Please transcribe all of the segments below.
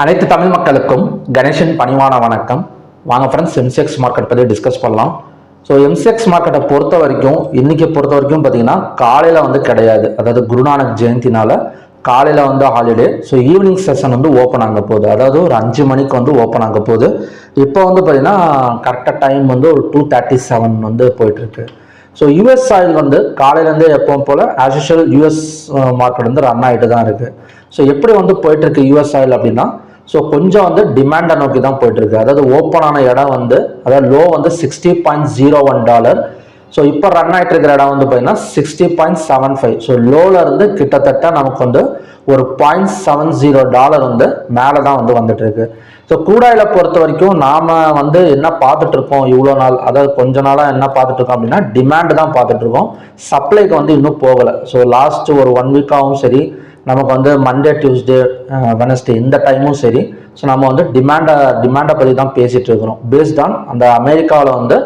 அனைத்து தமிழ் மக்களுக்கும் கணேசன் பணிவான வணக்கம். வாங்க ஃப்ரெண்ட்ஸ் எம்சிஎக்ஸ் மார்க்கெட் பற்றி டிஸ்கஸ் பண்ணலாம். ஸோ எம்சிஎக்ஸ் மார்க்கெட்டை பொறுத்த வரைக்கும் இன்னைக்கு பொறுத்த வரைக்கும் பார்த்தீங்கன்னா காலையில் வந்து கிடையாது. அதாவது குருநானக் ஜெயந்தினால காலையில் வந்து ஹாலிடே ஸோ ஈவினிங் செஷன் வந்து ஓப்பன் ஆக போகுது. அதாவது ஒரு அஞ்சு மணிக்கு வந்து ஓப்பன் ஆக போகுது. இப்போ வந்து பார்த்தீங்கன்னா கரெக்டாக டைம் வந்து ஒரு டூ தேர்ட்டி செவன் வந்து போயிட்டுருக்கு. ஸோ யூஎஸ் ஆயில் வந்து காலையிலேருந்து எப்பவும் போல் ஆஸ் யூஷுவல் யூஎஸ் மார்க்கெட் வந்து ரன் ஆகிட்டு தான் இருக்குது ஸோ எப்படி வந்து போயிட்டுருக்கு யூஎஸ் ஆயில் அப்படின்னா ஸோ கொஞ்சம் வந்து டிமாண்டை நோக்கி தான் போயிட்டுருக்கு. அதாவது ஓப்பனான இடம் வந்து அதாவது லோ வந்து sixty point zero one dollar so இப்போ ரன் ஆகிட்டு இருக்கிற இடம் வந்து பார்த்தீங்கன்னா sixty point seven five so லோவில் இருந்து கிட்டத்தட்ட நமக்கு வந்து ஒரு பாயிண்ட் செவன் ஜீரோ டாலர் வந்து மேலே தான் வந்து வந்துட்டு இருக்கு ஸோ கூடாயில பொறுத்த வரைக்கும் நாம வந்து என்ன பார்த்துட்டு இருக்கோம் இவ்வளோ நாள் அதாவது கொஞ்ச நாளாக என்ன பார்த்துட்டு இருக்கோம் அப்படின்னா டிமாண்ட் தான் பார்த்துட்டு இருக்கோம் சப்ளைக்கு வந்து இன்னும் போகலை. ஸோ லாஸ்ட் ஒரு ஒன் வீக்காகவும் சரி நமக்கு வந்து மண்டே டியூஸ்டே வெனஸ்டே இந்த டைமும் சரி. ஸோ நம்ம வந்து டிமாண்டை டிமாண்டை பற்றி தான் பேசிகிட்டு இருக்கிறோம். பேஸ்ட் ஆன் அந்த அமெரிக்காவில் வந்து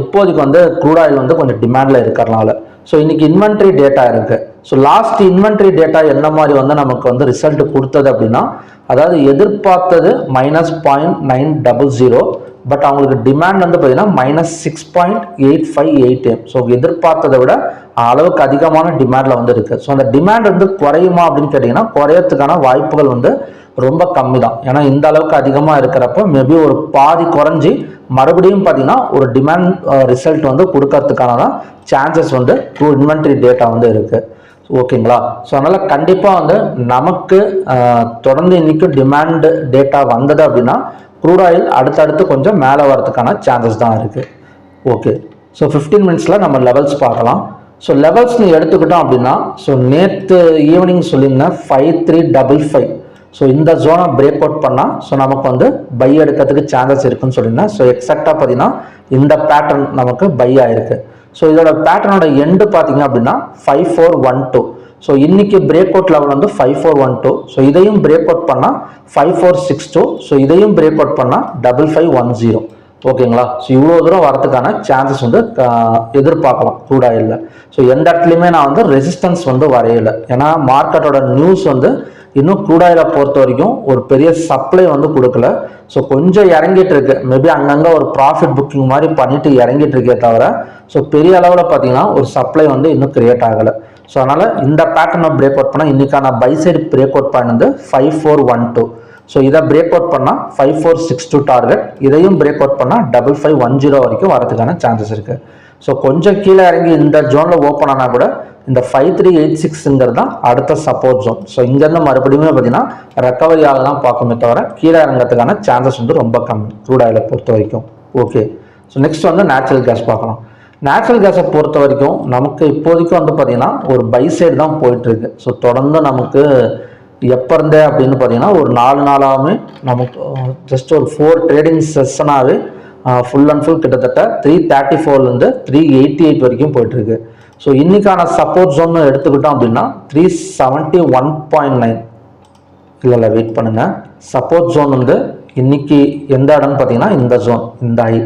இப்போதைக்கு வந்து க்ரூட் ஆயில் வந்து கொஞ்சம் டிமாண்டில் இருக்கிறனால ஸோ இன்னைக்கு இன்வென்ட்ரி டேட்டா இருக்குது ஸோ லாஸ்ட் இன்வென்ட்ரி டேட்டா என்ன மாதிரி வந்து நமக்கு வந்து ரிசல்ட் கொடுத்தது அப்படின்னா அதாவது எதிர்பார்த்தது minus point nine double zero but அவங்களுக்கு டிமாண்ட் வந்து பார்த்தீங்கன்னா minus six point eight five eight M so எதிர்பார்த்ததை விட அளவுக்கு அதிகமான டிமாண்டில் வந்து இருக்குது ஸோ அந்த டிமாண்ட் வந்து குறையுமா அப்படின்னு கேட்டிங்கன்னா குறையறதுக்கான வாய்ப்புகள் வந்து ரொம்ப கம்மி தான் ஏன்னா இந்த அளவுக்கு அதிகமாக இருக்கிறப்ப மேபி ஒரு பாதி குறைஞ்சி மறுபடியும் பார்த்தீங்கன்னா ஒரு டிமாண்ட் ரிசல்ட் வந்து கொடுக்கறதுக்கான தான் சான்சஸ் வந்து டூ இன்வென்ட்ரி டேட்டா வந்து இருக்குது ஓகேங்களா ஸோ அதனால் கண்டிப்பாக வந்து நமக்கு தொடர்ந்து இன்றைக்கும் டிமாண்ட் டேட்டா வந்தது அப்படின்னா க்ரூட் ஆயில் அடுத்தடுத்து கொஞ்சம் மேலே வரதுக்கான சான்சஸ் தான் இருக்குது ஓகே ஸோ ஃபிஃப்டீன் மினிட்ஸில் நம்ம லெவல்ஸ் பார்க்கலாம். ஸோ லெவல்ஸ் நீங்கள் எடுத்துக்கிட்டோம் அப்படின்னா ஸோ நேற்று ஈவினிங் சொல்லியிருந்தேன் five three double five so இந்த ஜோனை பிரேக் அவுட் பண்ணால் ஸோ நமக்கு வந்து பை எடுக்கிறதுக்கு சான்சஸ் இருக்குன்னு சொல்லியிருந்தேன். ஸோ எக்ஸாக்டாக பார்த்தீங்கன்னா இந்த பேட்டர்ன் நமக்கு பை ஆயிருக்கு. ஸோ இதோட பேட்டர்னோட எண்டு பார்த்தீங்க அப்படின்னா five four one two so இன்னைக்கு பிரேக் அவுட் லெவல் வந்து five four one two so இதையும் பிரேக் அவுட் பண்ணால் five four six two so இதையும் பிரேக் அவுட் பண்ணால் டபுள் ஃபைவ் ஒன் ஜீரோ ஓகேங்களா? ஸோ இவ்வளோ தூரம் வரதுக்கான சான்சஸ் வந்து எதிர்பார்க்கலாம். கூட இல்லை ஸோ எந்த இடத்துலையுமே நான் வந்து ரெசிஸ்டன்ஸ் வந்து வரையலை. ஏன்னா மார்க்கெட்டோட நியூஸ் வந்து இன்னும் crude பொறுத்த வரைக்கும் ஒரு பெரிய சப்ளை வந்து கொடுக்கல. ஸோ கொஞ்சம் இறங்கிட்டு இருக்கு. மேபி அங்கங்கே ஒரு ப்ராஃபிட் புக்கிங் மாதிரி பண்ணிட்டு இறங்கிட்டு இருக்கே தவிர ஸோ பெரிய அளவில் பார்த்தீங்கன்னா ஒரு சப்ளை வந்து இன்னும் கிரியேட் ஆகலை. ஸோ அதனால் இந்த பேட்டர்னை பிரேக் அவுட் பண்ணால் இன்றைக்கான buy side break out point வந்து five four one two so இதை பிரேக் அவுட் பண்ணால் five four six two target இதையும் பிரேக் அவுட் பண்ணால் டபுள் ஃபைவ் ஒன் ஜீரோ வரைக்கும் வரதுக்கான சான்சஸ் இருக்குது ஸோ கொஞ்சம் கீழே இறங்கி இந்த ஜோனில் ஓப்பன் ஆனால் கூட இந்த ஃபைவ் த்ரீ எயிட் சிக்ஸுங்கிறது தான் அடுத்த சப்போர்ட் ஜோன் ஸோ இங்கேருந்து மறுபடியும் பார்த்தீங்கன்னா ரெக்கவரி ஆக தான் பார்க்குமே தவிர கீழே இறங்கிறதுக்கான சான்சஸ் வந்து ரொம்ப கம்மி. க்ரூட் ஆயிலை பொறுத்த வரைக்கும். ஓகே ஸோ நெக்ஸ்ட் வந்து நேச்சுரல் கேஸ் பார்க்கலாம். நேச்சுரல் கேஸை பொறுத்த வரைக்கும் நமக்கு இப்போதைக்கு வந்து பார்த்தீங்கன்னா ஒரு பை சைடு தான் போயிட்டுருக்கு ஸோ தொடர்ந்து நமக்கு எப்போ இருந்தே அப்படின்னு பார்த்தீங்கன்னா ஒரு நாலு நாளாகவே நமக்கு ஜஸ்ட் ஒரு ஃபோர் ட்ரேடிங் செஷனாகவே ஃபுல் அண்ட் ஃபுல் கிட்டத்தட்ட த்ரீ தேர்ட்டி ஃபோர்லேருந்து த்ரீ எயிட்டி எயிட் வரைக்கும் போயிட்டுருக்கு. ஸோ இன்னைக்கான சப்போர்ட் ஜோன் எடுத்துக்கிட்டோம் அப்படின்னா three seventy one point nine இல்லை இல்லை வெயிட் பண்ணுங்கள் சப்போர்ட் ஜோன் வந்து இன்னைக்கு எந்த இடம்னு பார்த்தீங்கன்னா இந்த ஜோன் இந்த I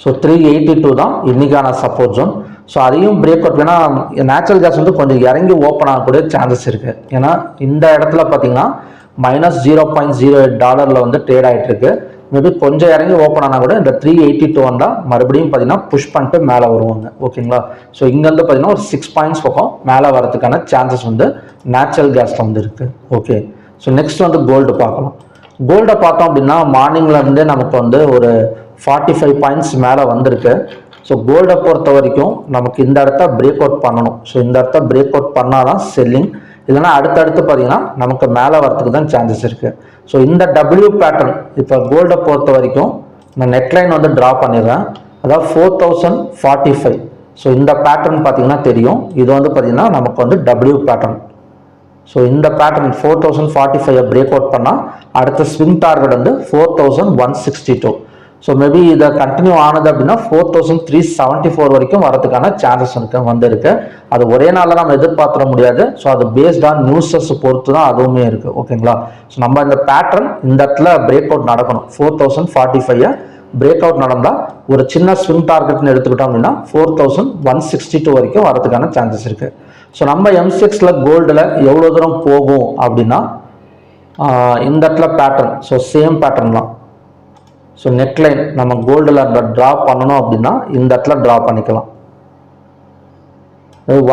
so three eighty two தான் இன்னைக்கான சப்போர்ட் ஜோன் ஸோ அதையும் பிரேக் அவுட் வேணா நேச்சுரல் கேஸ் வந்து கொஞ்சம் இறங்கி ஓப்பன் ஆகக்கூடிய சான்சஸ் இருக்குது ஏன்னா இந்த இடத்துல பார்த்தீங்கன்னா minus zero point zero eight டாலரில் வந்து ட்ரேட் ஆகிட்டு இருக்கு. மேபி கொஞ்சம் இறங்கி ஓப்பன் ஆனால் கூட இந்த த்ரீ எயிட்டி டூ வந்தால் மறுபடியும் பார்த்தீங்கன்னா புஷ் பண்ணிட்டு மேலே வருவாங்க. ஓகேங்களா ஸோ இங்கேருந்து பார்த்தீங்கன்னா ஒரு சிக்ஸ் பாயிண்ட்ஸ் பக்கம் மேலே வரதுக்கான சான்சஸ் வந்து நேச்சுரல் கேஸில் வந்து இருக்குது ஓகே ஸோ நெக்ஸ்ட் வந்து கோல்டு பார்க்கலாம். கோல்டை பார்த்தோம் அப்படின்னா மார்னிங்ல இருந்தே நமக்கு வந்து ஒரு ஃபார்ட்டி ஃபைவ் பாயிண்ட்ஸ் மேலே வந்திருக்கு. ஸோ கோல்டை பொறுத்த வரைக்கும் நமக்கு இந்த இடத்த பிரேக் அவுட் பண்ணணும். ஸோ இந்த இடத்த பிரேக் அவுட் பண்ணால் தான் செல்லிங் இல்லைன்னா அடுத்தடுத்து பார்த்தீங்கன்னா நமக்கு மேலே வரதுக்கு தான் சான்சஸ் இருக்குது ஸோ இந்த டபிள்யூ பேட்டர்ன் இப்போ கோல்டை பொறுத்த வரைக்கும் நான் நெக்லைன் வந்து ட்ரா பண்ணிடுறேன். அதாவது four thousand forty five so இந்த பேட்டர்ன் பார்த்தீங்கன்னா தெரியும். இது வந்து பார்த்தீங்கன்னா நமக்கு வந்து டபிள்யூ பேட்டர்ன் ஸோ இந்த pattern four thousand forty five break out பண்ணால் அடுத்த ஸ்விங் டார்கெட் வந்து four thousand one sixty two so maybe இதை கண்டினியூ ஆனது அப்படின்னா four thousand three seventy four வரைக்கும் வரதுக்கான சான்சஸ் இருக்கு வந்திருக்கு. அது ஒரே நாளில் நம்ம எதிர்பார்த்துட முடியாது. ஸோ அது பேஸ்ட் ஆன் நியூஸஸ் பொறுத்து தான் அதுவுமே இருக்குது ஓகேங்களா ஸோ நம்ம இந்த பேட்டர்ன் இந்த இடத்துல பிரேக் அவுட் நடக்கணும். Four thousand forty five break out நடந்தால் ஒரு சின்ன ஸ்விங் டார்கெட்னு எடுத்துக்கிட்டோம் அப்படின்னா four thousand one sixty two வரைக்கும் வரதுக்கான சான்சஸ் இருக்குது ஸோ நம்ம எம்சிஎக்ஸில் கோல்டில் எவ்வளோ தூரம் போகும் அப்படின்னா இந்த இடத்துல பேட்டர்ன் ஸோ சேம் பேட்டர்ன் தான். ஸோ நெக்லைன் நம்ம கோல்டில் ட்ரா பண்ணணும் அப்படின்னா இந்த இடத்துல ட்ரா பண்ணிக்கலாம்.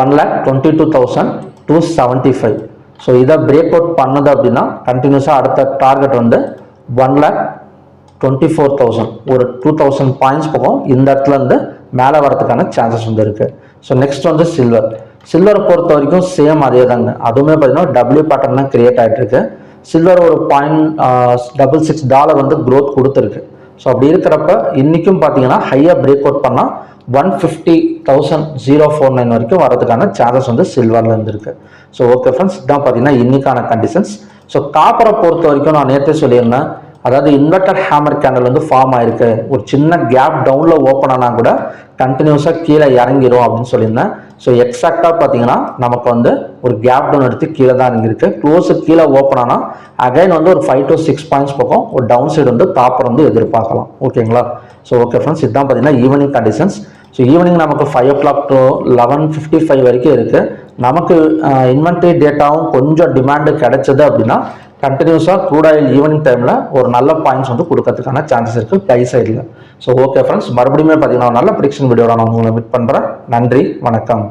One lakh twenty two thousand two seventy five so இதை பிரேக் அவுட் பண்ணுது அப்படின்னா கண்டினியூஸாக அடுத்த டார்கெட் வந்து one lakh twenty four thousand ஒரு டூ தௌசண்ட் பாயிண்ட்ஸ் பக்கம் இந்த இடத்துல இருந்து மேலே வரதுக்கான சான்சஸ் வந்து இருக்குது ஸோ நெக்ஸ்ட் வந்து சில்வர் சில்வர் பொறுத்த வரைக்கும் சேம் அதே தாங்க. அதுவுமே பார்த்தீங்கன்னா டபிள்யூ பேட்டர்ன் தான் கிரியேட் ஆகிட்டு இருக்கு. சில்வர் ஒரு பாயிண்ட் டபுள் சிக்ஸ் டாலர் வந்து க்ரோத் கொடுத்துருக்கு. ஸோ அப்படி இருக்கிறப்ப இன்னைக்கும் பார்த்தீங்கன்னா ஹையாக பிரேக் அவுட் பண்ணால் one fifty thousand zero four nine வரைக்கும் வரதுக்கான சான்சஸ் வந்து சில்வர்லேருந்து இருக்குது ஸோ ஓகே ஃப்ரெண்ட்ஸ் இதான் பார்த்தீங்கன்னா இன்னைக்கான கண்டிஷன்ஸ் ஸோ காப்பரை பொறுத்த வரைக்கும் நான் நேற்றே சொல்லியிருந்தேன். அதாவது இன்வெர்டர் ஹேமர் கேண்டல் வந்து ஃபார்ம் ஆயிருக்கு. ஒரு சின்ன கேப் டவுனில் ஓப்பன் ஆனால் கூட கண்டினியூஸாக கீழே இறங்கிரும் அப்படின்னு சொல்லியிருந்தேன். ஸோ எக்ஸாக்டாக பார்த்தீங்கன்னா நமக்கு வந்து ஒரு கேப் டவுன் எடுத்து கீழே தான் இறங்கியிருக்கு. க்ளோஸு கீழே ஓப்பன் ஆனால் அகைன் வந்து ஒரு ஃபைவ் டு சிக்ஸ் பாயிண்ட்ஸ் பக்கம் ஒரு டவுன் சைடு வந்து ப்ராப்பர் வந்து எதிர்பார்க்கலாம். ஓகேங்களா ஸோ ஓகே ஃப்ரெண்ட்ஸ் இதுதான் பார்த்தீங்கன்னா ஈவினிங் கண்டிஷன்ஸ் ஸோ ஈவினிங் நமக்கு five o'clock to eleven fifty five வரைக்கும் இருக்குது நமக்கு இன்வென்ட்ரி டேட்டாவும் கொஞ்சம் டிமாண்டு கிடைச்சது அப்படின்னா கண்டினியூஸாக க்ரூட் ஆயில் ஈவினிங் டைமில் ஒரு நல்ல பாயிண்ட்ஸ் வந்து கொடுக்கறதுக்கான சான்சஸ் இருக்குது பை சைடில் ஸோ ஓகே ஃப்ரெண்ட்ஸ் மறுபடியும் பார்த்தீங்கன்னா ஒரு நல்ல ப்ரிடிக்ஷன் வீடியோவில் நான் உங்களை மீட் பண்ணுறேன் நன்றி. வணக்கம்.